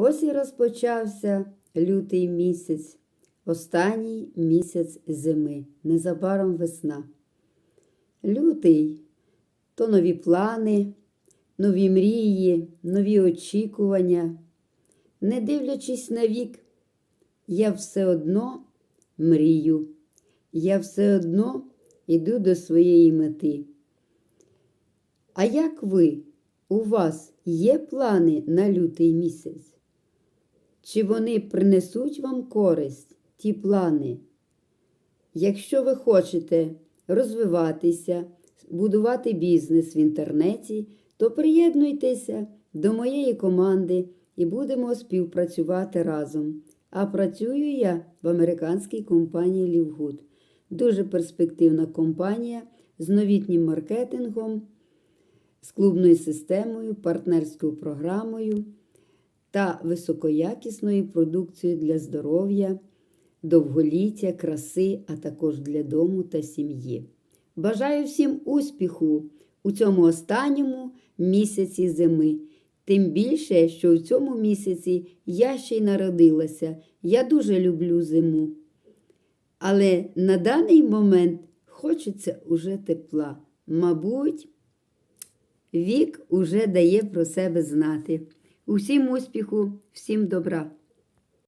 Ось і розпочався лютий місяць, останній місяць зими, незабаром весна. Лютий то нові плани, нові мрії, нові очікування. Не дивлячись на вік, я все одно мрію, я все одно йду до своєї мети. А як ви? У вас є плани на лютий місяць? Чи вони принесуть вам користь, ті плани? Якщо ви хочете розвиватися, будувати бізнес в інтернеті, то приєднуйтеся до моєї команди і будемо співпрацювати разом. А працюю я в американській компанії Лівгуд. Дуже перспективна компанія з новітнім маркетингом, з клубною системою, партнерською програмою та високоякісною продукцією для здоров'я, довголіття, краси, а також для дому та сім'ї. Бажаю всім успіху у цьому останньому місяці зими. Тим більше, що у цьому місяці я ще й народилася. Я дуже люблю зиму. Але на даний момент хочеться уже тепла. Мабуть, вік уже дає про себе знати. Усім успіху, всім добра!